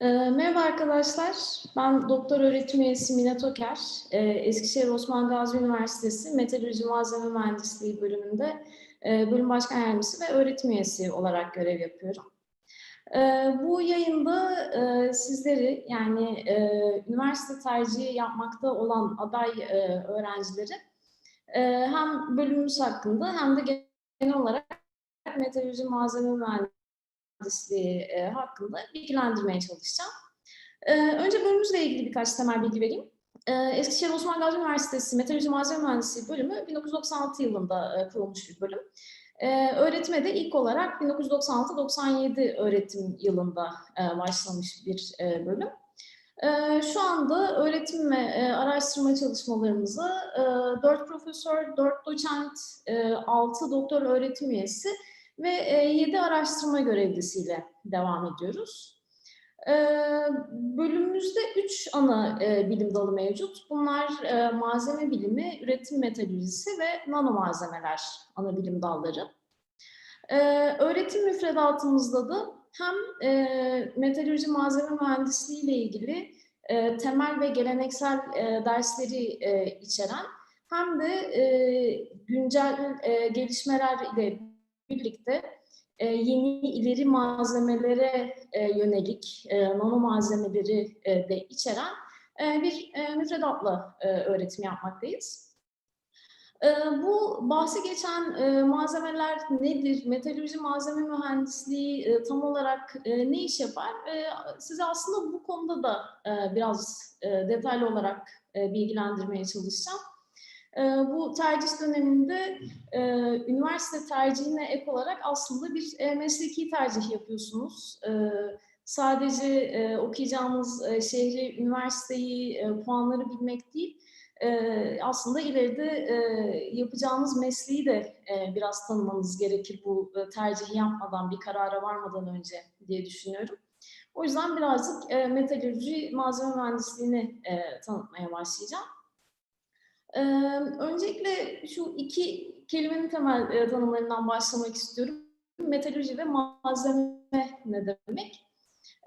Ee, Merhaba arkadaşlar, ben doktor öğretim üyesi Mine Toker. Ee, Eskişehir Osman Gazi Üniversitesi Meteoroloji Malzeme Mühendisliği bölümünde e, bölüm başkan yardımcısı ve öğretim üyesi olarak görev yapıyorum. Ee, Bu yayında e, sizleri yani e, üniversite tercihi yapmakta olan aday öğrencileri hem bölümümüz hakkında hem de genel olarak meteoroloji malzeme mühendisliği mühendisliği e, hakkında bilgilendirmeye çalışacağım. E, önce bölümümüzle ilgili birkaç temel bilgi vereyim. E, Eskişehir Osman Gazi Üniversitesi Meteoroloji Malzeme Mühendisliği bölümü 1996 yılında kurulmuş bir bölüm. E, öğretime de ilk olarak 1996-97 öğretim yılında başlamış bir bölüm. Şu anda öğretim ve araştırma çalışmalarımızı e, 4 profesör, 4 doçent, e, 6 doktor öğretim üyesi ve 7 araştırma görevlisiyle devam ediyoruz. Bölümümüzde 3 ana bilim dalı mevcut. Bunlar malzeme bilimi, üretim metalürjisi ve nano malzemeler ana bilim dalları. Öğretim müfredatımızda da hem metalürji malzeme mühendisliği ile ilgili temel ve geleneksel dersleri içeren hem de güncel gelişmeler ile birlikte e, yeni ileri malzemelere e, yönelik e, nano malzemeleri e, de içeren e, bir e, müfredatla e, öğretim yapmaktayız. E, bu bahsi geçen e, malzemeler nedir? Metalürji malzeme mühendisliği e, tam olarak e, ne iş yapar? E, size aslında bu konuda da e, biraz e, detaylı olarak e, bilgilendirmeye çalışacağım. Ee, bu tercih döneminde e, üniversite tercihine ek olarak aslında bir e, mesleki tercih yapıyorsunuz. Ee, sadece e, okuyacağımız şehri, üniversiteyi, puanları bilmek değil, aslında ileride yapacağınız mesleği de biraz tanımanız gerekir bu tercihi yapmadan, bir karara varmadan önce diye düşünüyorum. O yüzden birazcık metalürji malzeme mühendisliğini tanıtmaya başlayacağım. Ee, öncelikle şu iki kelimenin temel e, tanımlarından başlamak istiyorum. Metalürji ve malzeme ne demek?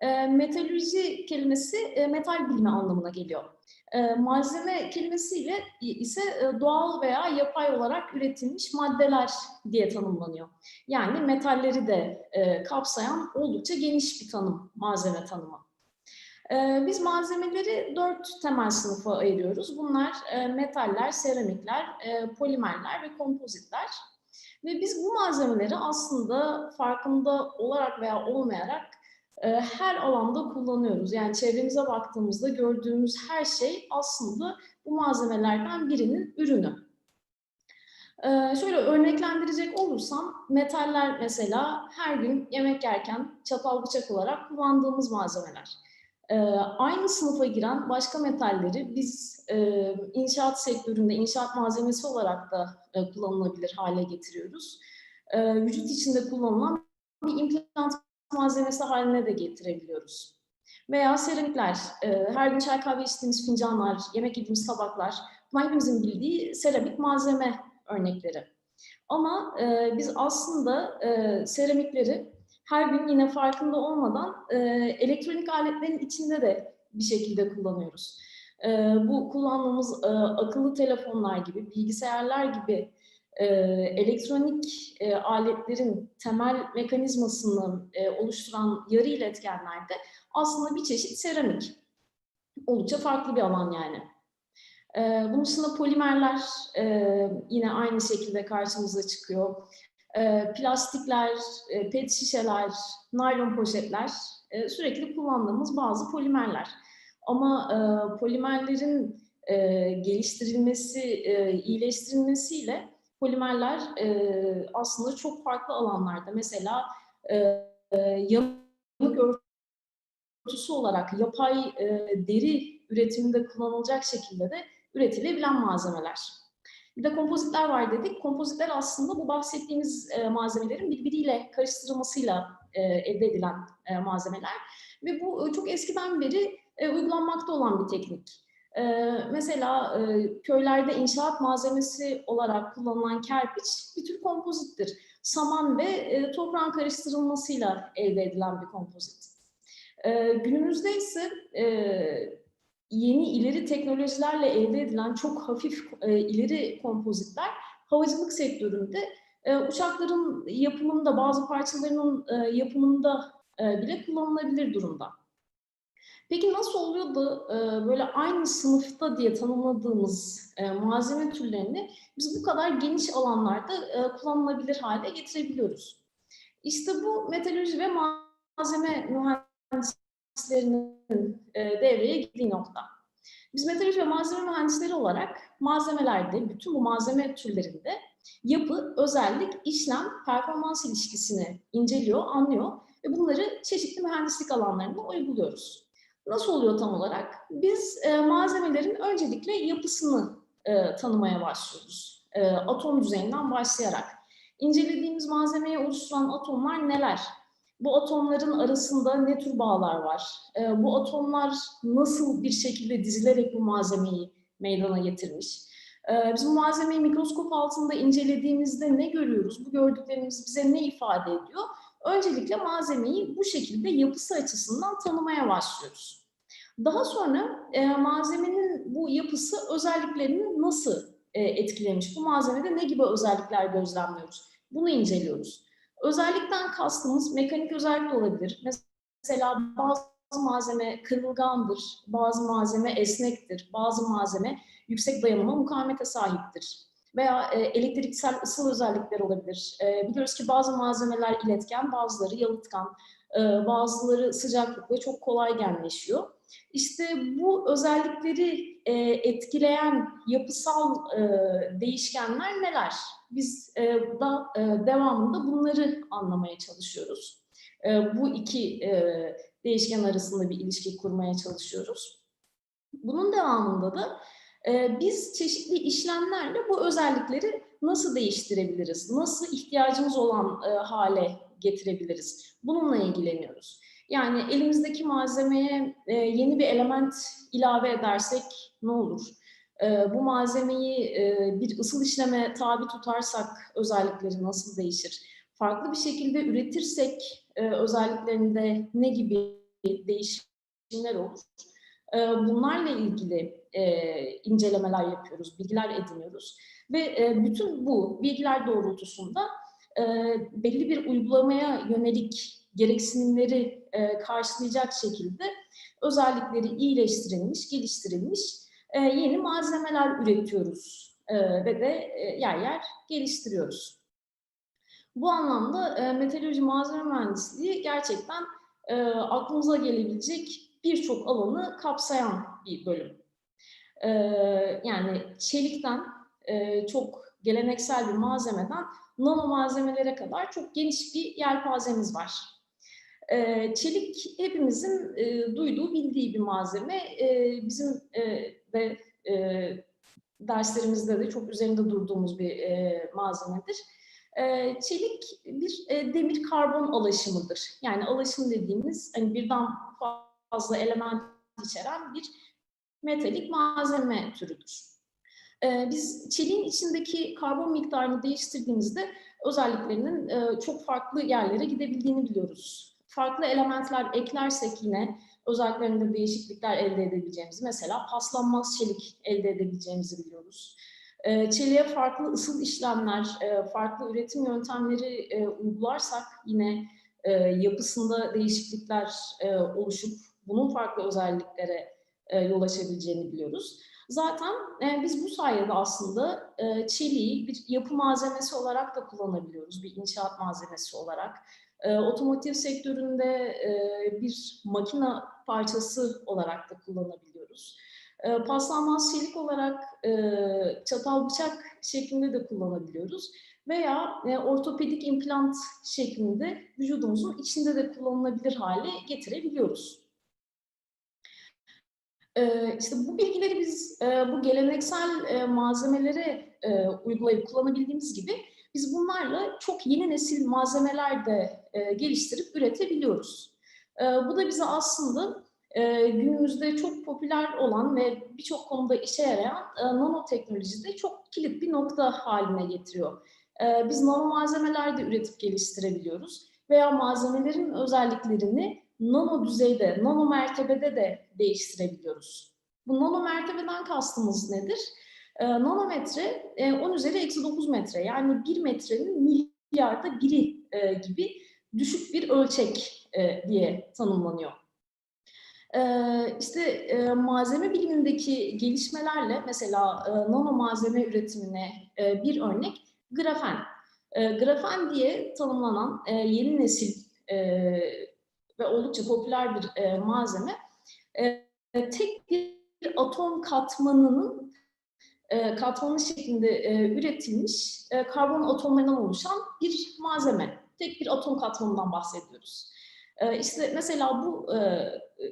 E, metalürji kelimesi e, metal bilimi anlamına geliyor. E, malzeme kelimesiyle ise e, doğal veya yapay olarak üretilmiş maddeler diye tanımlanıyor. Yani metalleri de e, kapsayan oldukça geniş bir tanım, malzeme tanımı. Ee, biz malzemeleri dört temel sınıfa ayırıyoruz. Bunlar e, metaller, seramikler, e, polimerler ve kompozitler. Ve biz bu malzemeleri aslında farkında olarak veya olmayarak e, her alanda kullanıyoruz. Yani çevremize baktığımızda gördüğümüz her şey aslında bu malzemelerden birinin ürünü. Şöyle örneklendirecek olursam metaller mesela her gün yemek yerken çatal bıçak olarak kullandığımız malzemeler. E, aynı sınıfa giren başka metalleri biz e, inşaat sektöründe inşaat malzemesi olarak da e, kullanılabilir hale getiriyoruz. E, vücut içinde kullanılan bir implant malzemesi haline de getirebiliyoruz. Veya seramikler, e, her gün çay kahve içtiğimiz fincanlar, yemek yediğimiz tabaklar, bunlar hepimizin bildiği seramik malzeme örnekleri. Ama biz aslında seramikleri her gün yine farkında olmadan e, elektronik aletlerin içinde de bir şekilde kullanıyoruz. E, bu kullandığımız e, akıllı telefonlar gibi, bilgisayarlar gibi e, elektronik e, aletlerin temel mekanizmasını e, oluşturan yarı iletkenlerde aslında bir çeşit seramik. Oldukça farklı bir alan yani. E, bunun dışında polimerler e, yine aynı şekilde karşımıza çıkıyor e, plastikler, e, pet şişeler, naylon poşetler e, sürekli kullandığımız bazı polimerler. Ama polimerlerin geliştirilmesi, iyileştirilmesiyle polimerler aslında çok farklı alanlarda. Mesela e, yamuk örtüsü olarak yapay deri üretiminde kullanılacak şekilde de üretilebilen malzemeler. Bir de kompozitler var dedik. Kompozitler aslında bu bahsettiğimiz e, malzemelerin birbiriyle karıştırılmasıyla e, elde edilen e, malzemeler. Ve bu e, çok eskiden beri e, uygulanmakta olan bir teknik. E, mesela e, köylerde inşaat malzemesi olarak kullanılan kerpiç bir tür kompozittir. Saman ve e, toprağın karıştırılmasıyla elde edilen bir kompozit. E, günümüzde ise e, yeni ileri teknolojilerle elde edilen çok hafif e, ileri kompozitler havacılık sektöründe e, uçakların yapımında bazı parçalarının e, yapımında e, bile kullanılabilir durumda. Peki nasıl oluyor da e, böyle aynı sınıfta diye tanımladığımız e, malzeme türlerini biz bu kadar geniş alanlarda e, kullanılabilir hale getirebiliyoruz? İşte bu metalurji ve malzeme mühendislerinin e, devreye girdiği nokta. Biz metalurji ve malzeme mühendisleri olarak malzemelerde, bütün bu malzeme türlerinde yapı, özellik, işlem, performans ilişkisini inceliyor, anlıyor ve bunları çeşitli mühendislik alanlarında uyguluyoruz. Nasıl oluyor tam olarak? Biz e, malzemelerin öncelikle yapısını e, tanımaya başlıyoruz. E, atom düzeyinden başlayarak. İncelediğimiz malzemeyi oluşturan atomlar neler? Bu atomların arasında ne tür bağlar var? E, bu atomlar nasıl bir şekilde dizilerek bu malzemeyi meydana getirmiş? E, biz bu malzemeyi mikroskop altında incelediğimizde ne görüyoruz? Bu gördüklerimiz bize ne ifade ediyor? Öncelikle malzemeyi bu şekilde yapısı açısından tanımaya başlıyoruz. Daha sonra e, malzemenin bu yapısı özelliklerini nasıl e, etkilemiş? Bu malzemede ne gibi özellikler gözlemliyoruz? Bunu inceliyoruz. Özellikten kastımız mekanik özellik olabilir. Mesela bazı malzeme kırılgandır, bazı malzeme esnektir, bazı malzeme yüksek dayanıma mukavemete sahiptir. Veya e, elektriksel ısıl özellikler olabilir. E, biliyoruz ki bazı malzemeler iletken, bazıları yalıtkan, e, bazıları sıcaklıkla çok kolay genleşiyor. İşte bu özellikleri e, etkileyen yapısal e, değişkenler neler? Biz e, da e, devamında bunları anlamaya çalışıyoruz. E, bu iki e, değişken arasında bir ilişki kurmaya çalışıyoruz. Bunun devamında da e, biz çeşitli işlemlerle bu özellikleri nasıl değiştirebiliriz? Nasıl ihtiyacımız olan e, hale getirebiliriz? Bununla ilgileniyoruz. Yani elimizdeki malzemeye e, yeni bir element ilave edersek ne olur? E, bu malzemeyi e, bir ısıl işleme tabi tutarsak özellikleri nasıl değişir? Farklı bir şekilde üretirsek e, özelliklerinde ne gibi değişimler olur? E, bunlarla ilgili e, incelemeler yapıyoruz, bilgiler ediniyoruz. Ve bütün bu bilgiler doğrultusunda belli bir uygulamaya yönelik gereksinimleri karşılayacak şekilde özellikleri iyileştirilmiş, geliştirilmiş e, yeni malzemeler üretiyoruz e, ve de e, yer yer geliştiriyoruz. Bu anlamda e, malzeme mühendisliği gerçekten e, aklımıza gelebilecek birçok alanı kapsayan bir bölüm. Yani çelikten çok geleneksel bir malzemeden nano malzemelere kadar çok geniş bir yelpazemiz var. Çelik hepimizin duyduğu, bildiği bir malzeme. Bizim de e, derslerimizde de çok üzerinde durduğumuz bir e, malzemedir. E, çelik bir e, demir karbon alaşımıdır. Yani alaşım dediğimiz hani birden fazla element içeren bir metalik malzeme türüdür. E, biz çeliğin içindeki karbon miktarını değiştirdiğimizde özelliklerinin e, çok farklı yerlere gidebildiğini biliyoruz. Farklı elementler eklersek yine özelliklerinde değişiklikler elde edebileceğimizi, mesela paslanmaz çelik elde edebileceğimizi biliyoruz. E, çeliğe farklı ısıl işlemler, e, farklı üretim yöntemleri e, uygularsak yine e, yapısında değişiklikler oluşup bunun farklı özelliklere yol açabileceğini biliyoruz. Zaten biz bu sayede aslında çeliği bir yapı malzemesi olarak da kullanabiliyoruz, bir inşaat malzemesi olarak. E, otomotiv sektöründe e, bir makina parçası olarak da kullanabiliyoruz. E, paslanmaz çelik olarak e, çatal bıçak şeklinde de kullanabiliyoruz. Veya e, ortopedik implant şeklinde vücudumuzun içinde de kullanılabilir hale getirebiliyoruz. E, işte bu bilgileri biz e, bu geleneksel e, malzemelere e, uygulayıp kullanabildiğimiz gibi biz bunlarla çok yeni nesil malzemeler de e, geliştirip üretebiliyoruz. E, bu da bize aslında e, günümüzde çok popüler olan ve birçok konuda işe yarayan e, nanoteknolojide çok kilit bir nokta haline getiriyor. Biz nano malzemeler de üretip geliştirebiliyoruz veya malzemelerin özelliklerini nano düzeyde, nano mertebede de değiştirebiliyoruz. Bu nano mertebeden kastımız nedir? E, nanometre e, 10 üzeri eksi 9 metre yani 1 metrenin milyarda biri e, gibi düşük bir ölçek e, diye tanımlanıyor. Ee, işte e, malzeme bilimindeki gelişmelerle mesela e, nano malzeme üretimine e, bir örnek grafen. E, grafen diye tanımlanan e, yeni nesil e, ve oldukça popüler bir e, malzeme e, tek bir atom katmanının e, katmanı şeklinde e, üretilmiş e, karbon atomlarından oluşan bir malzeme. Tek bir atom katmanından bahsediyoruz. E, işte mesela bu e,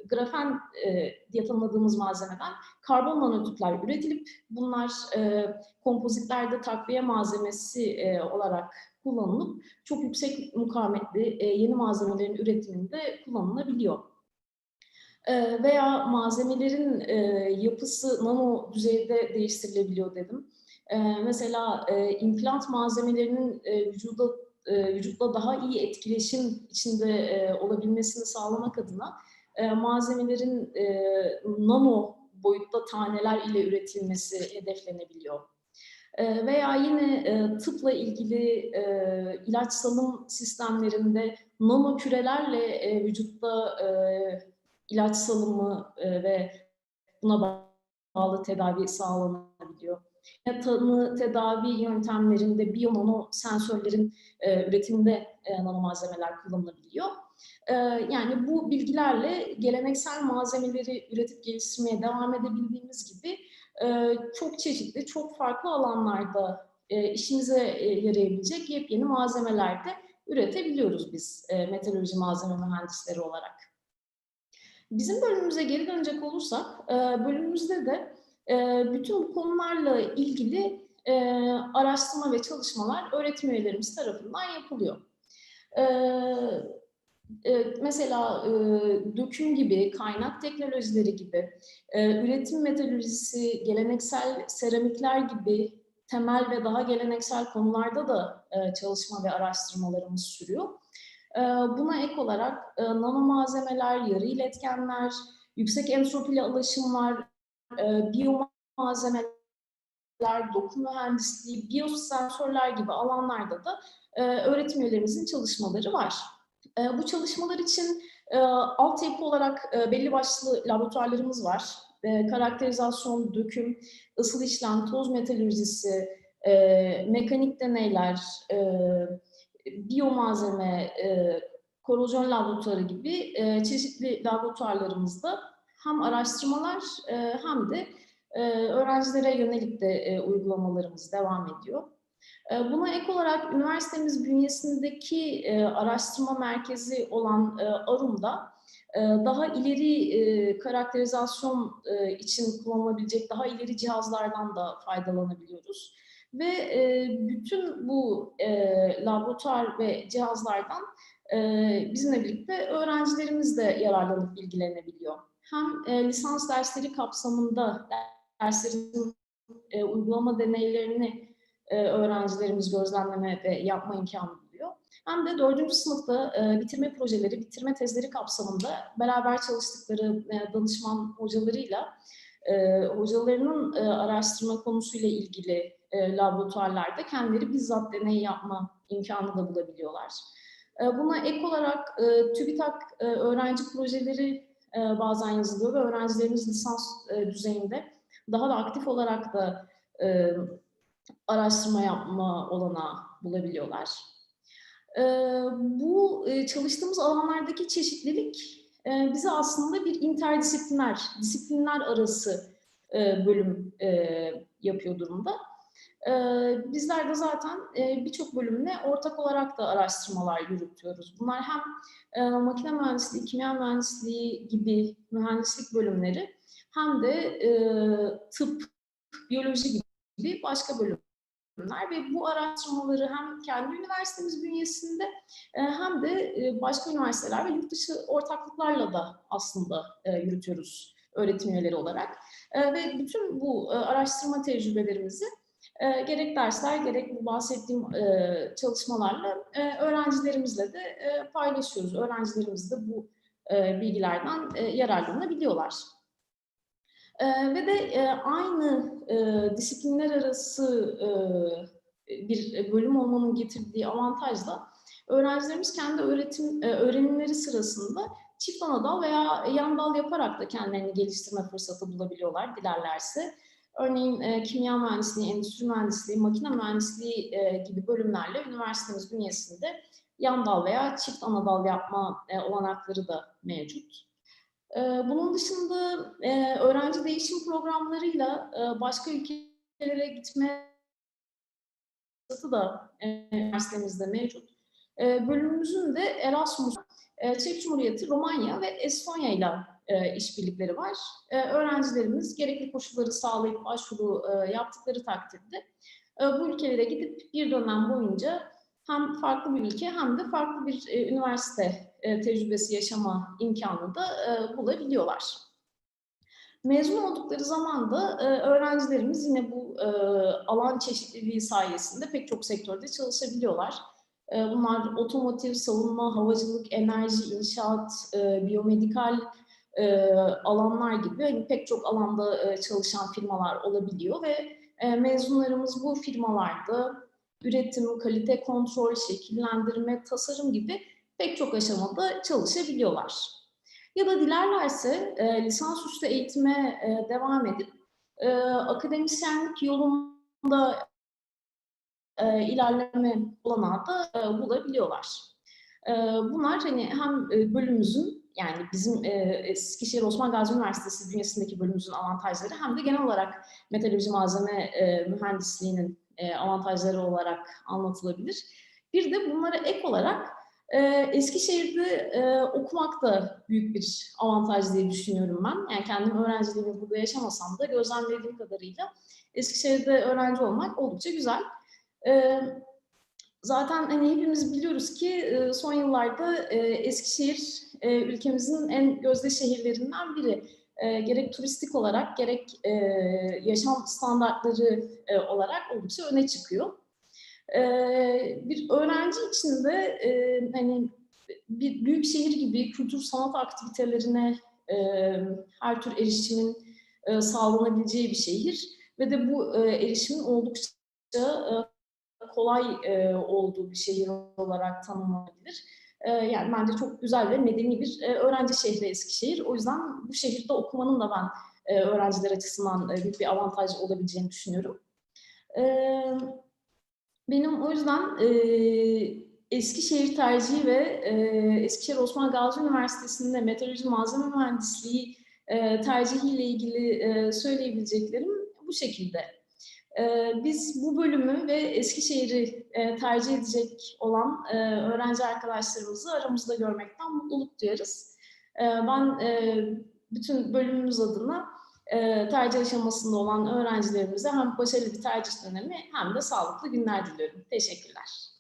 grafen e, diye tanımladığımız malzemeden karbon nanotüpler üretilip bunlar e, kompozitlerde takviye malzemesi e, olarak kullanılıp çok yüksek mukavemetli e, yeni malzemelerin üretiminde kullanılabiliyor. E, veya malzemelerin e, yapısı nano düzeyde değiştirilebiliyor dedim. E, mesela e, implant malzemelerinin e, vücuda e, vücutla daha iyi etkileşim içinde e, olabilmesini sağlamak adına e, malzemelerin e, nano boyutta taneler ile üretilmesi hedeflenebiliyor. E, veya yine e, tıpla ilgili e, ilaç salım sistemlerinde nano kürelerle e, vücutta e, ilaç salımı e, ve buna bağlı tedavi sağlanabiliyor. Tanı tedavi yöntemlerinde biyonano sensörlerin e, üretiminde e, nano malzemeler kullanılabiliyor. E, yani bu bilgilerle geleneksel malzemeleri üretip geliştirmeye devam edebildiğimiz gibi e, çok çeşitli, çok farklı alanlarda e, işimize e, yarayabilecek yepyeni malzemeler de üretebiliyoruz biz e, metalurji malzeme mühendisleri olarak. Bizim bölümümüze geri dönecek olursak, e, bölümümüzde de e, bütün bu konularla ilgili e, araştırma ve çalışmalar öğretim üyelerimiz tarafından yapılıyor. E, e, mesela e, döküm gibi, kaynak teknolojileri gibi, üretim metalurjisi, geleneksel seramikler gibi temel ve daha geleneksel konularda da çalışma ve araştırmalarımız sürüyor. E, buna ek olarak nano malzemeler, yarı iletkenler, yüksek entropili alaşımlar, e, biyomalzemeler, doku mühendisliği, biyosensörler gibi alanlarda da e, öğretim üyelerimizin çalışmaları var. E, bu çalışmalar için e, altyapı olarak e, belli başlı laboratuvarlarımız var. E, karakterizasyon, döküm, ısıl işlem, toz metalürjisi, e, mekanik deneyler, e, biyomalzeme, e, korozyon laboratuvarı gibi e, çeşitli laboratuvarlarımızda hem araştırmalar e, hem de e, öğrencilere yönelik de e, uygulamalarımız devam ediyor. E, buna ek olarak üniversitemiz bünyesindeki e, araştırma merkezi olan e, ARUM'da e, daha ileri e, karakterizasyon e, için kullanılabilecek daha ileri cihazlardan da faydalanabiliyoruz. Ve e, bütün bu e, laboratuvar ve cihazlardan e, bizimle birlikte öğrencilerimiz de yararlanıp bilgilenebiliyor. Hem e, lisans dersleri kapsamında derslerin e, uygulama deneylerini e, öğrencilerimiz gözlemleme ve yapma imkanı buluyor. Hem de dördüncü sınıfta e, bitirme projeleri, bitirme tezleri kapsamında beraber çalıştıkları e, danışman hocalarıyla e, hocalarının e, araştırma konusuyla ilgili e, laboratuvarlarda kendileri bizzat deney yapma imkanı da bulabiliyorlar. E, buna ek olarak e, TÜBİTAK e, öğrenci projeleri e, bazen yazılıyor ve öğrencilerimiz lisans e, düzeyinde daha da aktif olarak da e, araştırma yapma olanağı bulabiliyorlar. Bu çalıştığımız alanlardaki çeşitlilik e, bize aslında bir interdisipliner, disiplinler arası bölüm yapıyor durumda. E, bizler de zaten e, birçok bölümle ortak olarak da araştırmalar yürütüyoruz. Bunlar hem e, makine mühendisliği, kimya mühendisliği gibi mühendislik bölümleri hem de e, tıp, biyoloji gibi başka bölümler ve bu araştırmaları hem kendi üniversitemiz bünyesinde e, hem de e, başka üniversiteler ve yurt dışı ortaklıklarla da aslında e, yürütüyoruz öğretim üyeleri olarak. Ve bütün bu araştırma tecrübelerimizi e, gerek dersler gerek bu bahsettiğim e, çalışmalarla e, öğrencilerimizle de e, paylaşıyoruz. Öğrencilerimiz de bu e, bilgilerden e, yararlanabiliyorlar. E, ve de e, aynı e, disiplinler arası e, bir bölüm olmanın getirdiği avantajla öğrencilerimiz kendi öğretim e, öğrenimleri sırasında çift ana dal veya yan dal yaparak da kendilerini geliştirme fırsatı bulabiliyorlar dilerlerse. Örneğin e, kimya mühendisliği, endüstri mühendisliği, makine mühendisliği e, gibi bölümlerle üniversitemiz bünyesinde yan dal veya çift ana dal yapma e, olanakları da mevcut. E, bunun dışında e, öğrenci değişim programlarıyla e, başka ülkelere gitme fırsatı da e, üniversitemizde mevcut. E, bölümümüzün de Erasmus, e, Çek Cumhuriyeti, Romanya ve Estonya ile e, işbirlikleri var. E, öğrencilerimiz gerekli koşulları sağlayıp başvuru e, yaptıkları takdirde bu ülkelere gidip bir dönem boyunca hem farklı bir ülke hem de farklı bir üniversite tecrübesi yaşama imkanı da bulabiliyorlar. Mezun oldukları zaman da öğrencilerimiz yine bu alan çeşitliliği sayesinde pek çok sektörde çalışabiliyorlar. Bunlar otomotiv, savunma, havacılık, enerji, inşaat, e, biyomedikal e, alanlar gibi hani pek çok alanda e, çalışan firmalar olabiliyor ve e, mezunlarımız bu firmalarda üretim, kalite kontrol, şekillendirme, tasarım gibi pek çok aşamada çalışabiliyorlar. Ya da dilerlerse e, lisansüstü eğitime e, devam edip e, akademisyenlik yolunda e, ilerleme olanağı da e, bulabiliyorlar. E, bunlar hani hem e, bölümümüzün yani bizim e, Eskişehir Osman Gazi Üniversitesi bünyesindeki bölümümüzün avantajları hem de genel olarak metalurji malzeme e, mühendisliğinin e, avantajları olarak anlatılabilir. Bir de bunlara ek olarak e, Eskişehir'de e, okumak da büyük bir avantaj diye düşünüyorum ben. Yani kendim öğrenciliğimi burada yaşamasam da gözlemlediğim kadarıyla Eskişehir'de öğrenci olmak oldukça güzel. E, zaten hani hepimiz biliyoruz ki e, son yıllarda e, Eskişehir e, ülkemizin en gözde şehirlerinden biri. Gerek turistik olarak gerek yaşam standartları olarak oldukça öne çıkıyor. Bir öğrenci için de hani bir büyük şehir gibi kültür sanat aktivitelerine her tür erişimin sağlanabileceği bir şehir ve de bu erişimin oldukça kolay e, olduğu bir şehir olarak tanımlanabilir. E, yani bence çok güzel ve medeni bir e, öğrenci şehri Eskişehir. O yüzden bu şehirde okumanın da ben e, öğrenciler açısından e, büyük bir avantaj olabileceğini düşünüyorum. E, benim o yüzden e, Eskişehir tercihi ve e, Eskişehir Osman Gazi Üniversitesi'nde meteoroloji malzeme mühendisliği e, tercihiyle ilgili e, söyleyebileceklerim bu şekilde. Ee, biz bu bölümü ve Eskişehir'i e, tercih edecek olan e, öğrenci arkadaşlarımızı aramızda görmekten mutluluk duyarız. Ee, ben e, bütün bölümümüz adına tercih aşamasında olan öğrencilerimize hem başarılı bir tercih dönemi hem de sağlıklı günler diliyorum. Teşekkürler.